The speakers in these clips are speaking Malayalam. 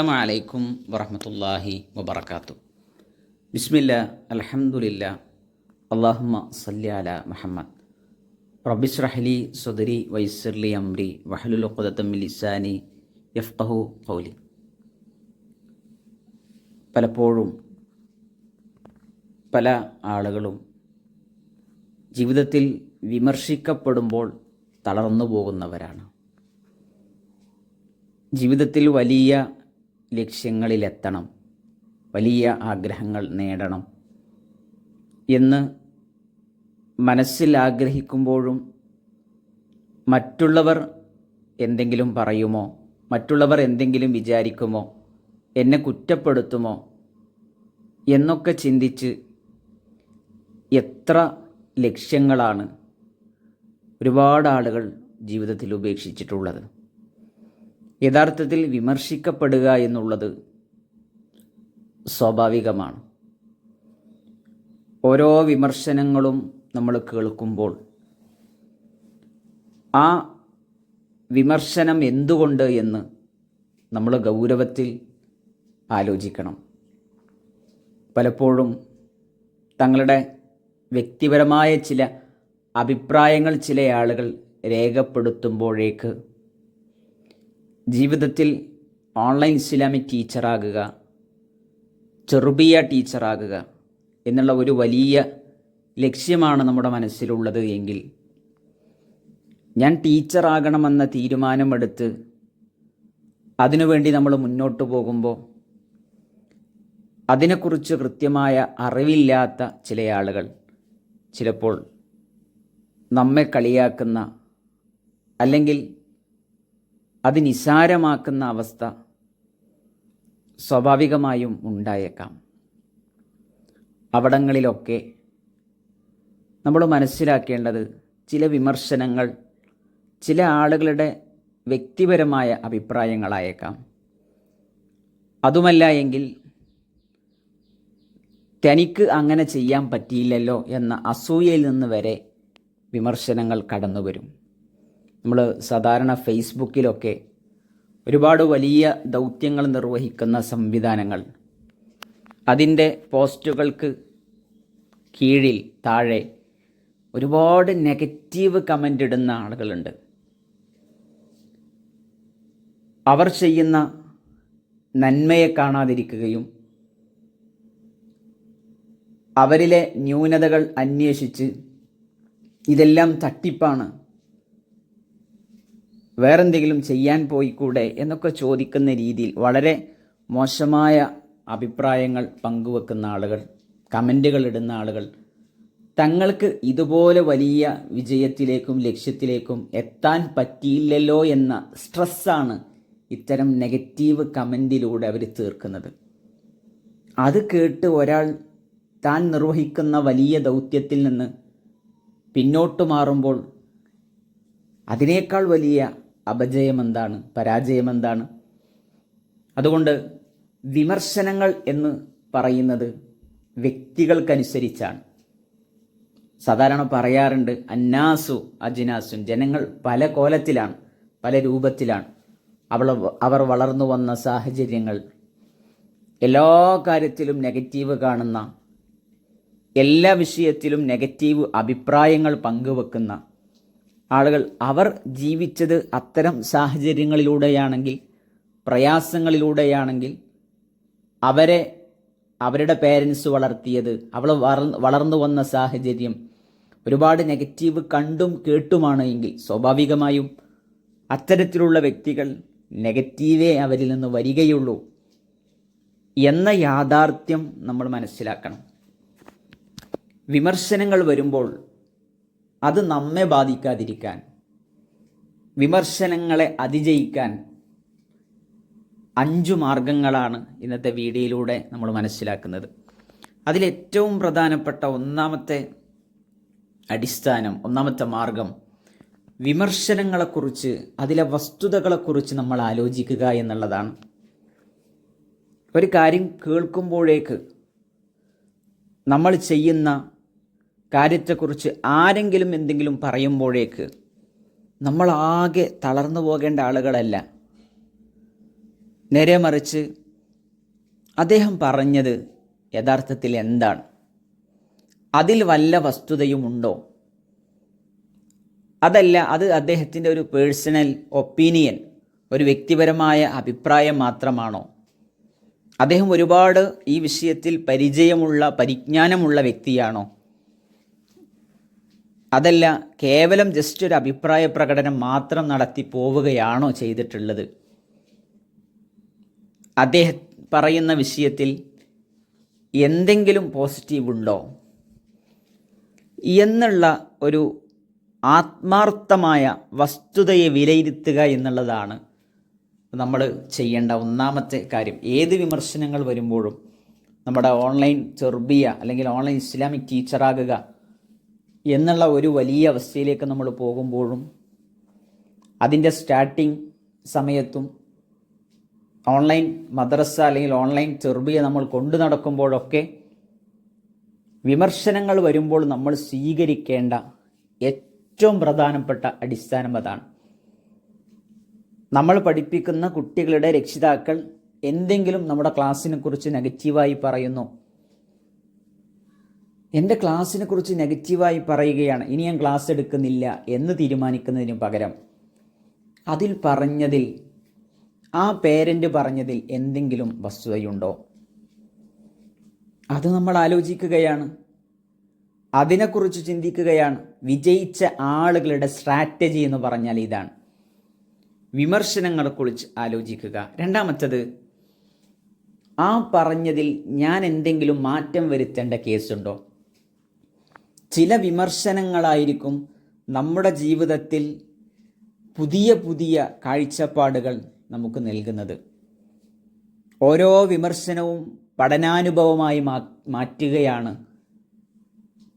അസ്സാം വലൈക്കും വറഹമത്തല്ലാഹി വബർക്കാത്തു ബിസ്മില്ല അലഹമുല്ല അള്ളാഹുമ്മ സല്ലി അല മുഹമ്മദ്. റബിസ്രഹലി സുദരി വൈസർലി അംരി വഹലുലുഖുദത്തം യഫ്തഹു കൗലി പലപ്പോഴും പല ആളുകളും ജീവിതത്തിൽ വിമർശിക്കപ്പെടുമ്പോൾ തളർന്നു പോകുന്നവരാണ്. ജീവിതത്തിൽ വലിയ ലക്ഷ്യങ്ങളിലെത്തണം. വലിയ ആഗ്രഹങ്ങൾ നേടണം. എന്ന് മനസ്സിൽ ആഗ്രഹിക്കുമ്പോഴും മറ്റുള്ളവർ എന്തെങ്കിലും പറയുമോ? മറ്റുള്ളവർ എന്തെങ്കിലും വിചാരിക്കുമോ? എന്നെ കുറ്റപ്പെടുത്തുമോ? എന്നൊക്കെ ചിന്തിച്ച് എത്ര ലക്ഷ്യങ്ങളാണ് ഒരുപാട് ആളുകൾ ജീവിതത്തിൽ ഉപേക്ഷിച്ചിട്ടുള്ളത്. യഥാർത്ഥത്തിൽ വിമർശിക്കപ്പെടുക എന്നുള്ളത് സ്വാഭാവികമാണ്. ഓരോ വിമർശനങ്ങളും നമ്മൾ കേൾക്കുമ്പോൾ ആ വിമർശനം എന്തുകൊണ്ട് എന്ന് നമ്മൾ ഗൗരവത്തിൽ ആലോചിക്കണം. പലപ്പോഴും തങ്ങളുടെ വ്യക്തിപരമായ ചില അഭിപ്രായങ്ങൾ ചില ആളുകൾ രേഖപ്പെടുത്തുമ്പോഴേക്ക് ജീവിതത്തിൽ ഓൺലൈൻ ഇസ്ലാമിക് ടീച്ചറാകുക ചെറുബിയ ടീച്ചറാകുക എന്നുള്ള ഒരു വലിയ ലക്ഷ്യമാണ് നമ്മുടെ മനസ്സിലുള്ളത് എങ്കിൽ ഞാൻ ടീച്ചറാകണമെന്ന തീരുമാനമെടുത്ത് അതിനുവേണ്ടി നമ്മൾ മുന്നോട്ട് പോകുമ്പോൾ അതിനെക്കുറിച്ച് കൃത്യമായ അറിവില്ലാത്ത ചില ആളുകൾ ചിലപ്പോൾ നമ്മെ കളിയാക്കുന്ന അല്ലെങ്കിൽ അത് നിസാരമാക്കുന്ന അവസ്ഥ സ്വാഭാവികമായും ഉണ്ടായേക്കാം. അവിടങ്ങളിലൊക്കെ നമ്മൾ മനസ്സിലാക്കേണ്ടത് ചില വിമർശനങ്ങൾ ചില ആളുകളുടെ വ്യക്തിപരമായ അഭിപ്രായങ്ങളായേക്കാം. അതുമല്ല എങ്കിൽ തനിക്ക് അങ്ങനെ ചെയ്യാൻ പറ്റിയില്ലല്ലോ എന്ന അസൂയയിൽ നിന്ന് വരെ വിമർശനങ്ങൾ കടന്നു വരും നമ്മൾ സാധാരണ ഫേസ്ബുക്കിലൊക്കെ ഒരുപാട് വലിയ ദൗത്യങ്ങൾ നിർവഹിക്കുന്ന സംവിധാനങ്ങൾ. അതിന്റെ പോസ്റ്റുകൾക്ക് കീഴിൽ താഴെ ഒരുപാട് നെഗറ്റീവ് കമന്റ് ഇടുന്ന ആളുകളുണ്ട്. അവർ ചെയ്യുന്ന നന്മയെ കാണാതിരിക്കുകയും അവരിലെ ന്യൂനതകൾ അന്വേഷിച്ച് ഇതെല്ലാം തട്ടിപ്പാണ് വേറെന്തെങ്കിലും ചെയ്യാൻ പോയിക്കൂടെ എന്നൊക്കെ ചോദിക്കുന്ന രീതിയിൽ വളരെ മോശമായ അഭിപ്രായങ്ങൾ പങ്കുവെക്കുന്ന ആളുകൾ കമന്റുകൾ ഇടുന്ന ആളുകൾ തങ്ങൾക്ക് ഇതുപോലെ വലിയ വിജയത്തിലേക്കും ലക്ഷ്യത്തിലേക്കും എത്താൻ പറ്റിയില്ലല്ലോ എന്ന സ്ട്രെസ്സാണ് ഇത്തരം നെഗറ്റീവ് കമന്റിലൂടെ അവർ തീർക്കുന്നത്. അത് കേട്ട് ഒരാൾ താൻ നിർവഹിക്കുന്ന വലിയ ദൗത്യത്തിൽ നിന്ന് പിന്നോട്ട് മാറുമ്പോൾ അതിനേക്കാൾ വലിയ അപജയം എന്താണ് പരാജയം എന്താണ് അതുകൊണ്ട് വിമർശനങ്ങൾ എന്ന് പറയുന്നത് വ്യക്തികൾക്കനുസരിച്ചാണ്. സാധാരണ പറയാറുണ്ട് അന്നാസു അജിനാസും ജനങ്ങൾ പല കോലത്തിലാണ് പല രൂപത്തിലാണ് അവൾ അവർ വളർന്നു വന്ന സാഹചര്യങ്ങൾ. എല്ലാ കാര്യത്തിലും നെഗറ്റീവ് കാണുന്ന എല്ലാ വിഷയത്തിലും നെഗറ്റീവ് അഭിപ്രായങ്ങൾ പങ്കുവെക്കുന്ന ആളുകൾ അവർ ജീവിച്ചത് അത്തരം സാഹചര്യങ്ങളിലൂടെയാണെങ്കിൽ പ്രയാസങ്ങളിലൂടെയാണെങ്കിൽ അവരെ അവരുടെ പേരൻസ് വളർത്തിയത് അവൾ വളർന്നു വന്ന സാഹചര്യം ഒരുപാട് നെഗറ്റീവ് കണ്ടും കേട്ടുമാണ് എങ്കിൽ സ്വാഭാവികമായും അത്തരത്തിലുള്ള വ്യക്തികൾ നെഗറ്റീവേ അവരിൽ നിന്ന് വരികയുള്ളൂ എന്ന യാഥാർത്ഥ്യം നമ്മൾ മനസ്സിലാക്കണം. വിമർശനങ്ങൾ വരുമ്പോൾ അത് നമ്മെ ബാധിക്കാതിരിക്കാൻ വിമർശനങ്ങളെ അതിജയിക്കാൻ അഞ്ചു മാർഗങ്ങളാണ് ഇന്നത്തെ വീഡിയോയിലൂടെ നമ്മൾ മനസ്സിലാക്കുന്നത്. അതിലേറ്റവും പ്രധാനപ്പെട്ട ഒന്നാമത്തെ അടിസ്ഥാനം ഒന്നാമത്തെ മാർഗം വിമർശനങ്ങളെക്കുറിച്ച് അതിലെ വസ്തുതകളെക്കുറിച്ച് നമ്മൾ ആലോചിക്കുക എന്നുള്ളതാണ്. ഒരു കാര്യം കേൾക്കുമ്പോഴേക്ക് നമ്മൾ ചെയ്യുന്ന കാര്യത്തെക്കുറിച്ച് ആരെങ്കിലും എന്തെങ്കിലും പറയുമ്പോഴേക്ക് നമ്മളാകെ തളർന്നു പോകേണ്ട ആളുകളല്ല. നേരെ മറിച്ച് അദ്ദേഹം പറഞ്ഞത് യഥാർത്ഥത്തിൽ എന്താണ്? അതിൽ വല്ല വസ്തുതയുമുണ്ടോ അതല്ല അത് അദ്ദേഹത്തിന്റെ ഒരു പേഴ്സണൽ ഒപ്പീനിയൻ ഒരു വ്യക്തിപരമായ അഭിപ്രായം മാത്രമാണോ? അദ്ദേഹം ഒരുപാട് ഈ വിഷയത്തിൽ പരിചയമുള്ള പരിജ്ഞാനമുള്ള വ്യക്തിയാണോ? അതല്ല കേവലം ജസ്റ്റ് ഒരു അഭിപ്രായ പ്രകടനം മാത്രം നടത്തി പോവുകയാണോ ചെയ്തിട്ടുള്ളത്? അദ്ദേഹം പറയുന്ന വിഷയത്തിൽ എന്തെങ്കിലും പോസിറ്റീവ് ഉണ്ടോ? എന്നുള്ള ഒരു ആത്മാർത്ഥമായ വസ്തുതയെ വിലയിരുത്തുക എന്നുള്ളതാണ് നമ്മൾ ചെയ്യേണ്ട ഒന്നാമത്തെ കാര്യം. ഏത് വിമർശനങ്ങൾ വരുമ്പോഴും നമ്മുടെ ഓൺലൈൻ ചെറുബിയ അല്ലെങ്കിൽ ഓൺലൈൻ ഇസ്ലാമിക് ടീച്ചറാകുക എന്നുള്ള ഒരു വലിയ അവസ്ഥയിലേക്ക് നമ്മൾ പോകുമ്പോഴും അതിന്റെ സ്റ്റാർട്ടിങ് സമയത്തും ഓൺലൈൻ മദ്രസ അല്ലെങ്കിൽ ഓൺലൈൻ ചെറുബിയെ നമ്മൾ കൊണ്ടു നടക്കുമ്പോഴൊക്കെ വിമർശനങ്ങൾ വരുമ്പോൾ നമ്മൾ സ്വീകരിക്കേണ്ട ഏറ്റവും പ്രധാനപ്പെട്ട അടിസ്ഥാനം അതാണ്. നമ്മൾ പഠിപ്പിക്കുന്ന കുട്ടികളുടെ രക്ഷിതാക്കൾ എന്തെങ്കിലും നമ്മുടെ ക്ലാസ്സിനെ കുറിച്ച് നെഗറ്റീവായി പറയുന്നു. എന്റെ ക്ലാസ്സിനെ കുറിച്ച് നെഗറ്റീവായി പറയുകയാണ്. ഇനി ഞാൻ ക്ലാസ് എടുക്കുന്നില്ല എന്ന് തീരുമാനിക്കുന്നതിന് പകരം അതിൽ പറഞ്ഞതിൽ ആ പേരന്റ് പറഞ്ഞതിൽ എന്തെങ്കിലും വസ്തുതയുണ്ടോ? അത് നമ്മൾ ആലോചിക്കുകയാണ്. അതിനെക്കുറിച്ച് ചിന്തിക്കുകയാണ്. വിജയിച്ച ആളുകളുടെ സ്ട്രാറ്റജി എന്ന് പറഞ്ഞാൽ ഇതാണ്. വിമർശനങ്ങളെക്കുറിച്ച് ആലോചിക്കുക. രണ്ടാമത്തത് ആ പറഞ്ഞതിൽ ഞാൻ എന്തെങ്കിലും മാറ്റം വരുത്തേണ്ട കേസുണ്ടോ? ചില വിമർശനങ്ങളായിരിക്കും നമ്മുടെ ജീവിതത്തിൽ പുതിയ പുതിയ കാഴ്ചപ്പാടുകൾ നമുക്ക് നൽകുന്നത്. ഓരോ വിമർശനവും പഠനാനുഭവമായി മാറ്റുകയാണ്.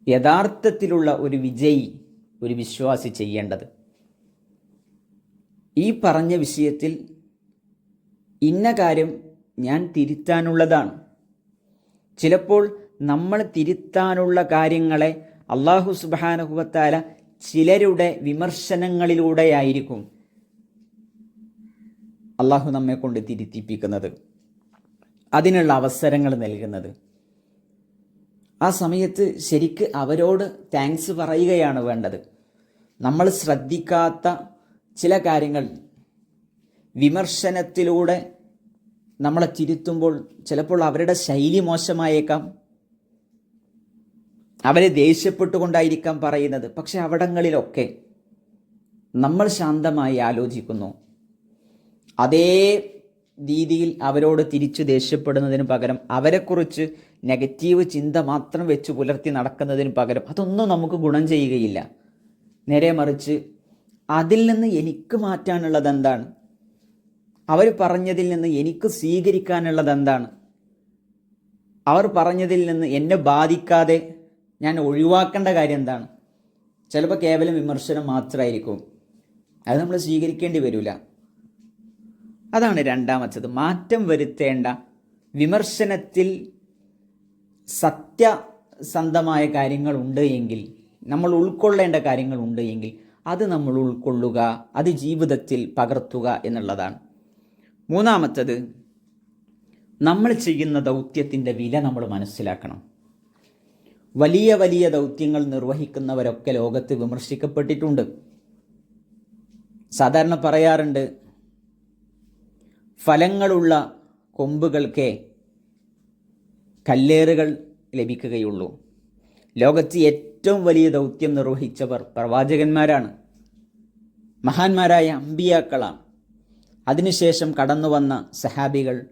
യഥാർത്ഥത്തിലുള്ള ഒരു വിജയി ഒരു വിശ്വാസി ചെയ്യേണ്ടത്. ഈ പറഞ്ഞ വിഷയത്തിൽ ഇന്ന കാര്യം ഞാൻ തിരുത്താനുള്ളതാണ്. ചിലപ്പോൾ നമ്മൾ തിരുത്താനുള്ള കാര്യങ്ങളെ അള്ളാഹു സുബാനഹുബത്താല ചിലരുടെ വിമർശനങ്ങളിലൂടെയായിരിക്കും അള്ളാഹു നമ്മെ കൊണ്ട് തിരുത്തിപ്പിക്കുന്നത്. അതിനുള്ള അവസരങ്ങൾ നൽകുന്നത്. ആ സമയത്ത് ശരിക്ക് അവരോട് താങ്ക്സ് പറയുകയാണ് വേണ്ടത്. നമ്മൾ ശ്രദ്ധിക്കാത്ത ചില കാര്യങ്ങൾ വിമർശനത്തിലൂടെ നമ്മളെ തിരുത്തുമ്പോൾ ചിലപ്പോൾ അവരുടെ ശൈലി മോശമായേക്കാം. അവരെ ദേഷ്യപ്പെട്ടുകൊണ്ടായിരിക്കാം പറയുന്നത്. പക്ഷെ അവിടങ്ങളിലൊക്കെ നമ്മൾ ശാന്തമായി ആലോചിക്കുന്നു. അതേ രീതിയിൽ അവരോട് തിരിച്ചു ദേഷ്യപ്പെടുന്നതിന് പകരം അവരെക്കുറിച്ച് നെഗറ്റീവ് ചിന്ത മാത്രം വെച്ച് പുലർത്തി നടക്കുന്നതിന് പകരം അതൊന്നും നമുക്ക് ഗുണം ചെയ്യുകയില്ല. നേരെ മറിച്ച് അതിൽ നിന്ന് എനിക്ക് മാറ്റാനുള്ളത് എന്താണ്? അവർ പറഞ്ഞതിൽ നിന്ന് എനിക്ക് സ്വീകരിക്കാനുള്ളത് എന്താണ്? അവർ പറഞ്ഞതിൽ നിന്ന് എന്നെ ബാധിക്കാതെ ഞാൻ ഒഴിവാക്കേണ്ട കാര്യം എന്താണ്? ചിലപ്പോൾ കേവലം വിമർശനം മാത്രമായിരിക്കും. അത് നമ്മൾ സ്വീകരിക്കേണ്ടി വരില്ല അതാണ് രണ്ടാമത്തത്. മാറ്റം വരുത്തേണ്ട വിമർശനത്തിൽ സത്യസന്ധമായ കാര്യങ്ങളുണ്ട് എങ്കിൽ നമ്മൾ ഉൾക്കൊള്ളേണ്ട കാര്യങ്ങളുണ്ട് എങ്കിൽ അത് നമ്മൾ ഉൾക്കൊള്ളുക അത് ജീവിതത്തിൽ പകർത്തുക എന്നുള്ളതാണ്. മൂന്നാമത്തത് നമ്മൾ ചെയ്യുന്ന ദൗത്യത്തിന്റെ വില നമ്മൾ മനസ്സിലാക്കണം. വലിയ വലിയ ദൗത്യങ്ങൾ നിർവഹിക്കുന്നവരൊക്കെ ലോകത്ത് വിമർശിക്കപ്പെട്ടിട്ടുണ്ട്. സാധാരണ പറയാറുണ്ട് ഫലങ്ങളുള്ള കൊമ്പുകൾക്കേ കല്ലേറുകൾ ലഭിക്കുകയുള്ളൂ. ലോകത്ത് ഏറ്റവും വലിയ ദൗത്യം നിർവഹിച്ചവർ പ്രവാചകന്മാരാണ്. മഹാന്മാരായ അമ്പിയാക്കളാണ് അതിനുശേഷം കടന്നു വന്ന സഹാബികൾ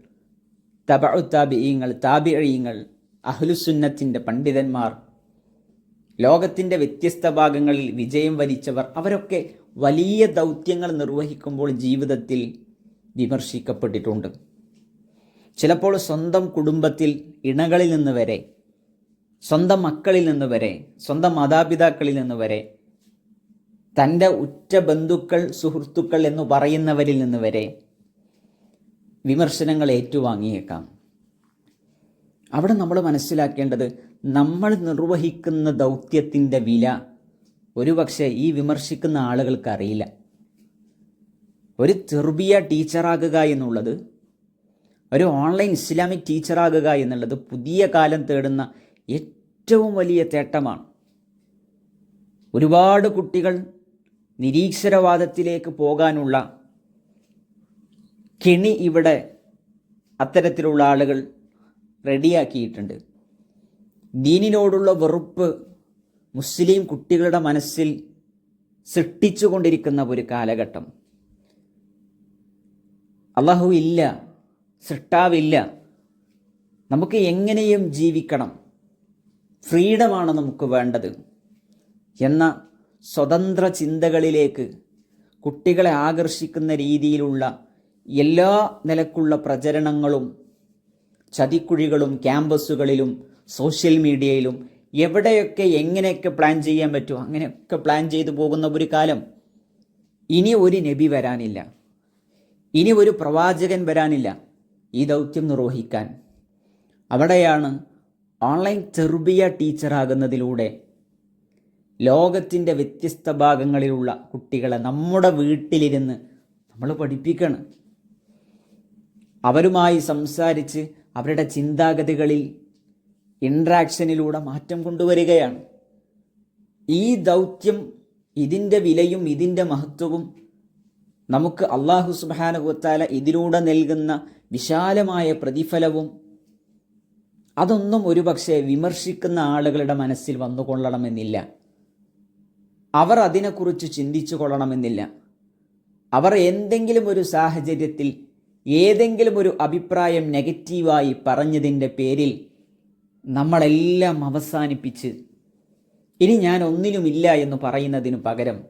തബഅ താബിയങ്ങൾ താബിഴീങ്ങൾ അഹ്ലുസുന്നത്തിന്റെ പണ്ഡിതന്മാർ ലോകത്തിന്റെ വ്യത്യസ്ത ഭാഗങ്ങളിൽ വിജയം വരിച്ചവർ അവരൊക്കെ വലിയ ദൗത്യങ്ങൾ നിർവഹിക്കുമ്പോൾ ജീവിതത്തിൽ വിമർശിക്കപ്പെട്ടിട്ടുണ്ട്. ചിലപ്പോൾ സ്വന്തം കുടുംബത്തിൽ ഇണകളിൽ നിന്ന് വരെ സ്വന്തം മക്കളിൽ നിന്ന് വരെ സ്വന്തം മാതാപിതാക്കളിൽ നിന്ന് വരെ തന്റെ ഉറ്റ ബന്ധുക്കൾ സുഹൃത്തുക്കൾ എന്ന് പറയുന്നവരിൽ നിന്ന് വരെ വിമർശനങ്ങൾ ഏറ്റുവാങ്ങിയേക്കാം. അവിടെ നമ്മൾ മനസ്സിലാക്കേണ്ടത് നമ്മൾ നിർവഹിക്കുന്ന ദൗത്യത്തിന്റെ വില ഒരുപക്ഷെ ഈ വിമർശിക്കുന്ന ആളുകൾക്ക് അറിയില്ല. ഒരു ചെറുബിയ ടീച്ചറാകുക എന്നുള്ളത് ഒരു ഓൺലൈൻ ഇസ്ലാമിക് ടീച്ചറാകുക എന്നുള്ളത് പുതിയ കാലം തേടുന്ന ഏറ്റവും വലിയ തേട്ടമാണ്. ഒരുപാട് കുട്ടികൾ നിരീക്ഷരവാദത്തിലേക്ക് പോകാനുള്ള കെണി ഇവിടെ അത്തരത്തിലുള്ള ആളുകൾ റെഡിയാക്കിയിട്ടുണ്ട്. ദീനിനോടുള്ള വെറുപ്പ് മുസ്ലിം കുട്ടികളുടെ മനസ്സിൽ സൃഷ്ടിച്ചുകൊണ്ടിരിക്കുന്ന ഒരു കാലഘട്ടം. അള്ളാഹു ഇല്ല സൃഷ്ടാവില്ല നമുക്ക് എങ്ങനെയും ജീവിക്കണം. ഫ്രീഡമാണ് നമുക്ക് വേണ്ടത്. എന്ന സ്വതന്ത്ര ചിന്തകളിലേക്ക് കുട്ടികളെ ആകർഷിക്കുന്ന രീതിയിലുള്ള എല്ലാ നിലക്കുള്ള പ്രചരണങ്ങളും ചതിക്കുഴികളും ക്യാമ്പസുകളിലും സോഷ്യൽ മീഡിയയിലും എവിടെയൊക്കെ എങ്ങനെയൊക്കെ പ്ലാൻ ചെയ്യാൻ പറ്റുമോ അങ്ങനെയൊക്കെ പ്ലാൻ ചെയ്തു പോകുന്ന ഒരു കാലം. ഇനി ഒരു നബി വരാനില്ല. ഇനി ഒരു പ്രവാചകൻ വരാനില്ല. ഈ ദൗത്യം നിർവഹിക്കാൻ. അവിടെയാണ് ഓൺലൈൻ ചെറുബിയ ടീച്ചറാകുന്നതിലൂടെ ലോകത്തിന്റെ വ്യത്യസ്ത ഭാഗങ്ങളിലുള്ള കുട്ടികളെ നമ്മുടെ വീട്ടിലിരുന്ന് നമ്മൾ പഠിപ്പിക്കണം. അവരുമായി സംസാരിച്ച് അവരുടെ ചിന്താഗതികളിൽ ഇൻട്രാക്ഷനിലൂടെ മാറ്റം കൊണ്ടുവരികയാണ്. ഈ ദൗത്യം ഇതിന്റെ വിലയും ഇതിന്റെ മഹത്വവും നമുക്ക് അള്ളാഹു സുബാനുഭവത്താല ഇതിലൂടെ നൽകുന്ന വിശാലമായ പ്രതിഫലവും അതൊന്നും ഒരുപക്ഷെ വിമർശിക്കുന്ന ആളുകളുടെ മനസ്സിൽ വന്നുകൊള്ളണമെന്നില്ല. അവർ അതിനെക്കുറിച്ച് ചിന്തിച്ചു കൊള്ളണമെന്നില്ല അവർ എന്തെങ്കിലും ഒരു സാഹചര്യത്തിൽ ഏതെങ്കിലും ഒരു അഭിപ്രായം നെഗറ്റീവായി പറഞ്ഞതിന്റെ പേരിൽ നമ്മളെല്ലാം അവസാനിപ്പിച്ച് ഇനി ഞാൻ ഒന്നിനുമില്ല എന്ന് പറയുന്നതിന് പകരം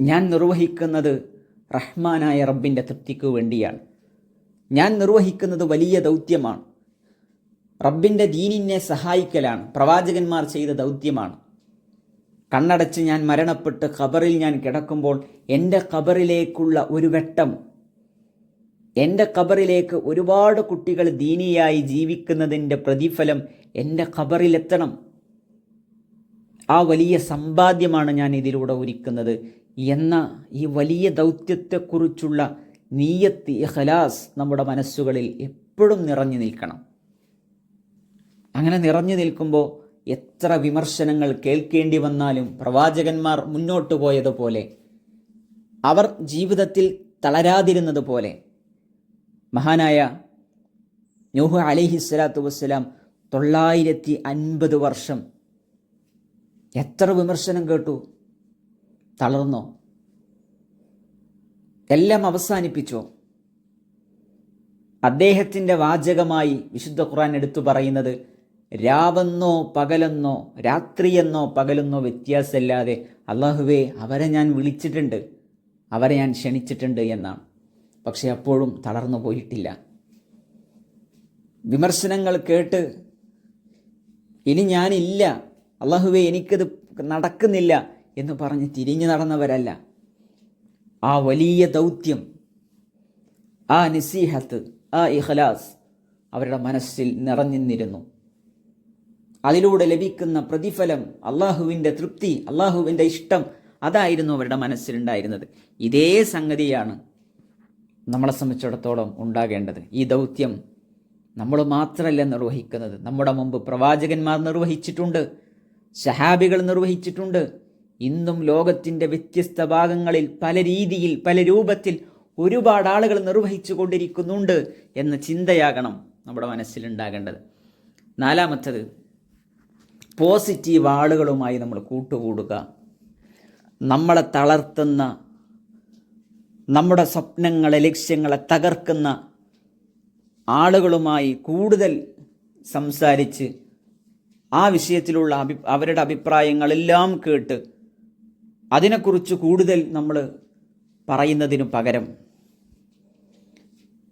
ഞാൻ നിർവഹിക്കുന്നത് റഹ്മാനായ റബ്ബിന്റെ തൃപ്തിക്ക് വേണ്ടിയാണ്. ഞാൻ നിർവഹിക്കുന്നത് വലിയ ദൗത്യമാണ്. റബ്ബിന്റെ ദീനിനെ സഹായിക്കലാണ്. പ്രവാചകന്മാർ ചെയ്ത ദൗത്യമാണ്. കണ്ണടച്ച് ഞാൻ മരണപ്പെട്ട് ഖബറിൽ ഞാൻ കിടക്കുമ്പോൾ എന്റെ ഖബറിലേക്കുള്ള ഒരു വെട്ടം എന്റെ ഖബറിലേക്ക് ഒരുപാട് കുട്ടികൾ ദീനിയായി ജീവിക്കുന്നതിന്റെ പ്രതിഫലം എന്റെ ഖബറിലെത്തണം. ആ വലിയ സമ്പാദ്യമാണ് ഞാൻ ഇതിലൂടെ ഒരുക്കുന്നത്. എന്ന ഈ വലിയ ദൗത്യത്തെക്കുറിച്ചുള്ള നീയത്ത് ഇഖലാസ് നമ്മുടെ മനസ്സുകളിൽ എപ്പോഴും നിറഞ്ഞു നിൽക്കണം. അങ്ങനെ നിറഞ്ഞു നിൽക്കുമ്പോൾ എത്ര വിമർശനങ്ങൾ കേൾക്കേണ്ടി വന്നാലും പ്രവാചകന്മാർ മുന്നോട്ട് പോയതുപോലെ അവർ ജീവിതത്തിൽ തളരാതിരുന്നത് പോലെ മഹാനായ നൂഹ് അലിഹിസ്സലാത്തു വസ്സലാം തൊള്ളായിരത്തി അൻപത് വർഷം എത്ര വിമർശനം കേട്ടു? തളർന്നോ? എല്ലാം അവസാനിപ്പിച്ചോ? അദ്ദേഹത്തിന്റെ വാചകമായി വിശുദ്ധ ഖുർആൻ എടുത്തു പറയുന്നത് രാവെന്നോ പകലെന്നോ രാത്രിയെന്നോ പകലെന്നോ വ്യത്യാസമില്ലാതെ അള്ളാഹുവേ അവരെ ഞാൻ വിളിച്ചിട്ടുണ്ട് അവരെ ഞാൻ ക്ഷണിച്ചിട്ടുണ്ട് എന്നാണ്. പക്ഷെ അപ്പോഴും തളർന്നു പോയിട്ടില്ല. വിമർശനങ്ങൾ കേട്ട് ഇനി ഞാനില്ല അള്ളാഹുവേ എനിക്കത് നടക്കുന്നില്ല എന്ന് പറഞ്ഞ് തിരിഞ്ഞു നടന്നവരല്ല. ആ വലിയ ദൗത്യം ആ നിസീഹത്ത് ആ ഇഹ്ലാസ് അവരുടെ മനസ്സിൽ നിറഞ്ഞിരുന്നു. അതിലൂടെ ലഭിക്കുന്ന പ്രതിഫലം അള്ളാഹുവിന്റെ തൃപ്തി അള്ളാഹുവിന്റെ ഇഷ്ടം അതായിരുന്നു അവരുടെ മനസ്സിലുണ്ടായിരുന്നത്. ഇതേ സംഗതിയാണ് നമ്മളെ സംബന്ധിച്ചിടത്തോളം ഉണ്ടാകേണ്ടത് ഈ ദൗത്യം നമ്മൾ മാത്രമല്ല നിർവഹിക്കുന്നത്. നമ്മുടെ മുമ്പ് പ്രവാചകന്മാർ നിർവഹിച്ചിട്ടുണ്ട് ഷഹാബികൾ നിർവഹിച്ചിട്ടുണ്ട്. ഇന്നും ലോകത്തിന്റെ വ്യത്യസ്ത ഭാഗങ്ങളിൽ പല രീതിയിൽ പല രൂപത്തിൽ ഒരുപാട് ആളുകൾ നിർവഹിച്ചു കൊണ്ടിരിക്കുന്നുണ്ട് എന്ന ചിന്തയാകണം നമ്മുടെ മനസ്സിലുണ്ടാകേണ്ടത് നാലാമത്തത് പോസിറ്റീവ് ആളുകളുമായി നമ്മൾ കൂട്ടുകൂടുക. നമ്മളെ തളർത്തുന്ന നമ്മുടെ സ്വപ്നങ്ങളെ ലക്ഷ്യങ്ങളെ തകർക്കുന്ന ആളുകളുമായി കൂടുതൽ സംസാരിച്ച് ആ വിഷയത്തിലുള്ള അഭി അവരുടെ അഭിപ്രായങ്ങളെല്ലാം കേട്ട് അതിനെക്കുറിച്ച് കൂടുതൽ നമ്മൾ പറയുന്നതിനു പകരം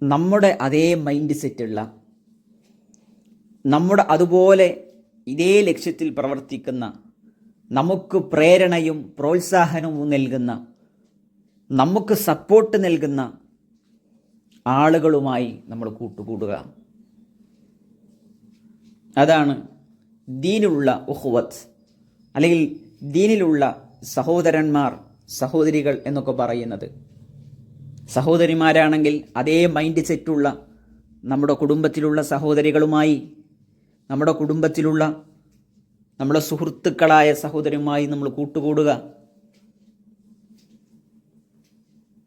നമ്മുടെ അതേ മൈൻഡ് സെറ്റുള്ള നമ്മുടെ അതുപോലെ ഇതേ ലക്ഷ്യത്തിൽ പ്രവർത്തിക്കുന്ന നമുക്ക് പ്രേരണയും പ്രോത്സാഹനവും നൽകുന്ന നമുക്ക് സപ്പോർട്ട് നൽകുന്ന ആളുകളുമായി നമ്മൾ കൂട്ടുകൂടുക. അതാണ് ദീനിലുള്ള ഉഹ്വത്ത് അല്ലെങ്കിൽ ദീനിലുള്ള സഹോദരന്മാർ സഹോദരികൾ എന്നൊക്കെ പറയുന്നത്. സഹോദരിമാരാണെങ്കിൽ അതേ മൈൻഡ് സെറ്റുള്ള നമ്മുടെ കുടുംബത്തിലുള്ള സഹോദരികളുമായി നമ്മുടെ കുടുംബത്തിലുള്ള നമ്മുടെ സുഹൃത്തുക്കളായ സഹോദരിയുമായി നമ്മൾ കൂട്ടുകൂടുക.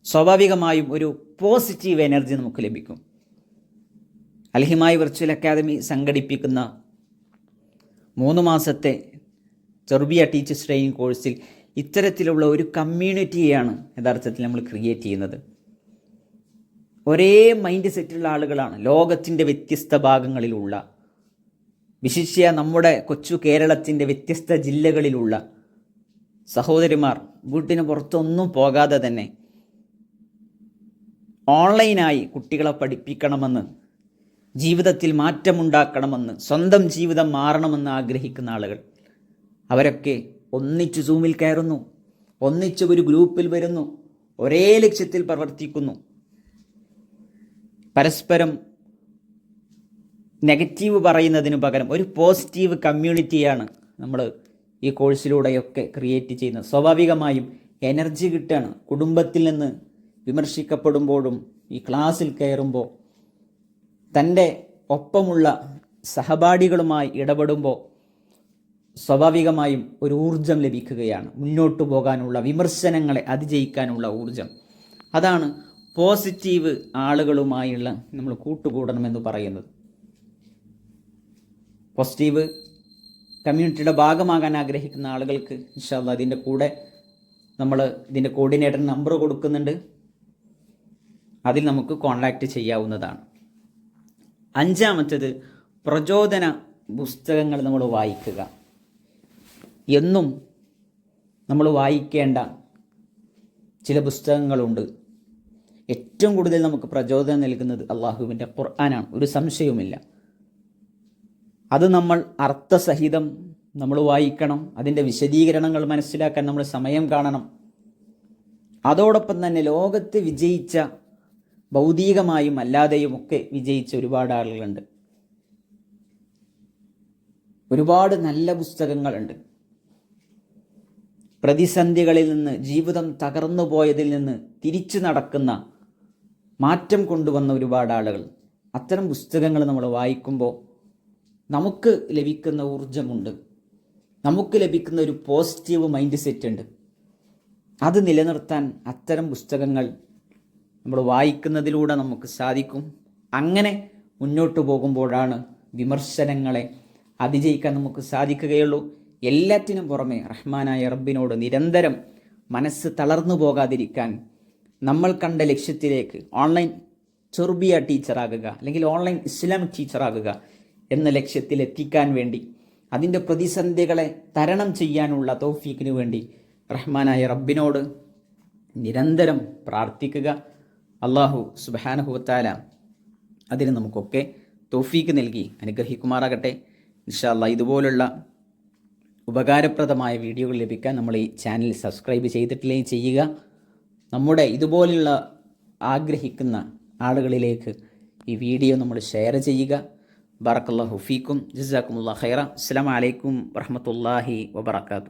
സ്വാഭാവികമായും ഒരു പോസിറ്റീവ് എനർജി നമുക്ക് ലഭിക്കും. അൽഹിമായി വെർച്വൽ അക്കാദമി സംഘടിപ്പിക്കുന്ന മൂന്ന് മാസത്തെ ചെറുബിയ ടീച്ചേഴ്സ് ട്രെയിനിങ് കോഴ്സിൽ ഇത്തരത്തിലുള്ള ഒരു കമ്മ്യൂണിറ്റിയാണ് യഥാർത്ഥത്തിൽ നമ്മൾ ക്രിയേറ്റ് ചെയ്യുന്നത്. ഒരേ മൈൻഡ് സെറ്റുള്ള ആളുകളാണ്. ലോകത്തിന്റെ വ്യത്യസ്ത ഭാഗങ്ങളിലുള്ള വിശിഷ്യ നമ്മുടെ കൊച്ചു കേരളത്തിന്റെ വ്യത്യസ്ത ജില്ലകളിലുള്ള സഹോദരിമാർ വീട്ടിന് പുറത്തൊന്നും പോകാതെ തന്നെ ഓൺലൈനായി കുട്ടികളെ പഠിപ്പിക്കണമെന്ന് ജീവിതത്തിൽ മാറ്റമുണ്ടാക്കണമെന്ന് സ്വന്തം ജീവിതം മാറണമെന്ന് ആഗ്രഹിക്കുന്ന ആളുകൾ. അവരൊക്കെ ഒന്നിച്ച് സൂമിൽ കയറുന്നു ഒന്നിച്ച് ഒരു ഗ്രൂപ്പിൽ വരുന്നു ഒരേ ലക്ഷ്യത്തിൽ പ്രവർത്തിക്കുന്നു. പരസ്പരം നെഗറ്റീവ് പറയുന്നതിന് പകരം ഒരു പോസിറ്റീവ് കമ്മ്യൂണിറ്റിയാണ് നമ്മൾ ഈ കോഴ്സിലൂടെയൊക്കെ ക്രിയേറ്റ് ചെയ്യുന്നത്. സ്വാഭാവികമായും എനർജി കിട്ടുകയാണ് കുടുംബത്തിൽ നിന്ന് വിമർശിക്കപ്പെടുമ്പോഴും ഈ ക്ലാസ്സിൽ കയറുമ്പോൾ തന്റെ ഒപ്പമുള്ള സഹപാഠികളുമായി ഇടപെടുമ്പോൾ സ്വാഭാവികമായും ഒരു ഊർജം ലഭിക്കുകയാണ്. മുന്നോട്ട് പോകാനുള്ള വിമർശനങ്ങളെ അതിജയിക്കാനുള്ള ഊർജം. അതാണ് പോസിറ്റീവ് ആളുകളുമായുള്ള നമ്മൾ കൂട്ടുകൂടണമെന്ന് പറയുന്നത്. പോസിറ്റീവ് കമ്മ്യൂണിറ്റിയുടെ ഭാഗമാകാൻ ആഗ്രഹിക്കുന്ന ആളുകൾക്ക് ഇൻഷാല്ല അതിന്റെ കൂടെ നമ്മൾ ഇതിന്റെ കോർഡിനേറ്റർ നമ്പർ കൊടുക്കുന്നുണ്ട്. അതിൽ നമുക്ക് കോൺടാക്റ്റ് ചെയ്യാവുന്നതാണ്. അഞ്ചാമത്തേത് പ്രചോദന പുസ്തകങ്ങൾ നമ്മൾ വായിക്കുക. എന്നും നമ്മൾ വായിക്കേണ്ട ചില പുസ്തകങ്ങളുണ്ട്. ഏറ്റവും കൂടുതൽ നമുക്ക് പ്രചോദനം നൽകുന്നത് അള്ളാഹുവിന്റെ ഖുർആനാണ്. ഒരു സംശയവുമില്ല. അത് നമ്മൾ അർത്ഥസഹിതം നമ്മൾ വായിക്കണം. അതിന്റെ വിശദീകരണങ്ങൾ മനസ്സിലാക്കാൻ നമ്മൾ സമയം കാണണം. അതോടൊപ്പം തന്നെ ലോകത്ത് വിജയിച്ച ഭൗതികമായും അല്ലാതെയും ഒക്കെ വിജയിച്ച ഒരുപാട് ആളുകളുണ്ട്. ഒരുപാട് നല്ല പുസ്തകങ്ങളുണ്ട്. പ്രതിസന്ധികളിൽ നിന്ന് ജീവിതം തകർന്നു പോയതിൽ നിന്ന് തിരിച്ചു നടക്കുന്ന മാറ്റം കൊണ്ടുവന്ന ഒരുപാട് ആളുകൾ. അത്തരം പുസ്തകങ്ങൾ നമ്മൾ വായിക്കുമ്പോൾ നമുക്ക് ലഭിക്കുന്ന ഊർജമുണ്ട് നമുക്ക് ലഭിക്കുന്ന ഒരു പോസിറ്റീവ് മൈൻഡ് സെറ്റ് ഉണ്ട്. അത് നിലനിർത്താൻ അത്തരം പുസ്തകങ്ങൾ നമ്മൾ വായിക്കുന്നതിലൂടെ നമുക്ക് സാധിക്കും. അങ്ങനെ മുന്നോട്ട് പോകുമ്പോഴാണ് വിമർശനങ്ങളെ അതിജയിക്കാൻ നമുക്ക് സാധിക്കുകയുള്ളൂ. എല്ലാറ്റിനും പുറമെ റഹ്മാനായ റബ്ബിനോട് നിരന്തരം മനസ്സ് തളർന്നു പോകാതിരിക്കാൻ നമ്മൾ കണ്ട ലക്ഷ്യത്തിലേക്ക് ഓൺലൈൻ ചെറുബിയ ടീച്ചറാകുക അല്ലെങ്കിൽ ഓൺലൈൻ ഇസ്ലാമിക് ടീച്ചറാകുക എന്ന ലക്ഷ്യത്തിൽ എത്തിക്കാൻ വേണ്ടി അതിന്റെ പ്രതിസന്ധികളെ തരണം ചെയ്യാനുള്ള തോഫീക്കിനു വേണ്ടി റഹ്മാനായ റബ്ബിനോട് നിരന്തരം പ്രാർത്ഥിക്കുക. അള്ളാഹു സുബാനഹുവത്താല അതിന് നമുക്കൊക്കെ തോഫീക്ക് നൽകി അനുഗ്രഹിക്കുമാറാകട്ടെ. ഇൻഷാല്ല ഇതുപോലുള്ള ഉപകാരപ്രദമായ വീഡിയോകൾ ലഭിക്കാൻ നമ്മൾ ഈ ചാനൽ സബ്സ്ക്രൈബ് ചെയ്തിട്ടില്ലെങ്കിൽ ചെയ്യുക. നമ്മുടെ ഇതുപോലുള്ള ആഗ്രഹിക്കുന്ന ആളുകളിലേക്ക് ഈ വീഡിയോ നമ്മൾ ഷെയർ ചെയ്യുക. ബറക്കല്ലാഹു ഫീക്കും ജസാക്കുമുല്ലാ ഖൈറ. അസ്സാം വലൈക്കും വറഹമത്തല്ലാഹി വബർക്കാത്തു